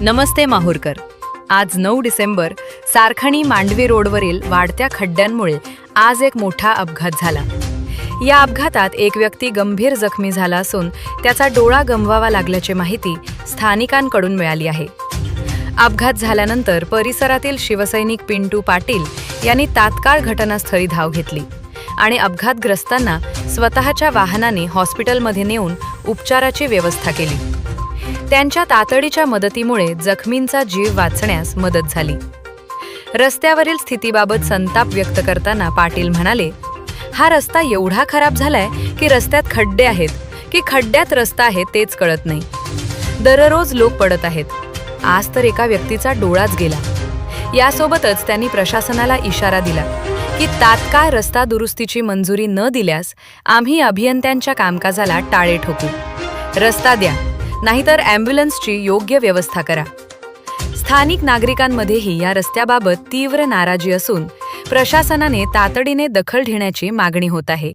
नमस्ते माहूरकर. आज नऊ डिसेंबर सारखणी मांडवी रोडवरील वाढत्या खड्ड्यांमुळे आज एक मोठा अपघात झाला. या अपघातात एक व्यक्ती गंभीर जखमी झाला असून त्याचा डोळा गमवावा लागल्याची माहिती स्थानिकांकडून मिळाली आहे. अपघात झाल्यानंतर परिसरातील शिवसैनिक पिंटू पाटील यांनी तात्काळ घटनास्थळी धाव घेतली आणि अपघातग्रस्तांना स्वतःच्या वाहनाने हॉस्पिटलमध्ये नेऊन उपचाराची व्यवस्था केली. त्यांच्या तातडीच्या मदतीमुळे जखमींचा जीव वाचण्यास मदत झाली. रस्त्यावरील स्थितीबाबत संताप व्यक्त करताना पाटील म्हणाले हा रस्ता एवढा खराब झालाय की रस्त्यात खड्डे आहेत की खड्ड्यात रस्ता आहे तेच कळत नाही. दररोज लोक पडत आहेत. आज तर एका व्यक्तीचा डोळाच गेला. यासोबतच त्यांनी प्रशासनाला इशारा दिला की तात्काळ रस्ता दुरुस्तीची मंजुरी न दिल्यास आम्ही अभियंत्यांच्या कामकाजाला टाळे ठोकू. रस्ता द्या. नाहीतर अँब्युलन्सची योग्य व्यवस्था करा. स्थानिक नागरिकांमध्येही या रस्त्याबाबत तीव्र नाराजी असून प्रशासनाने तातडीने दखल घेण्याची मागणी होत आहे.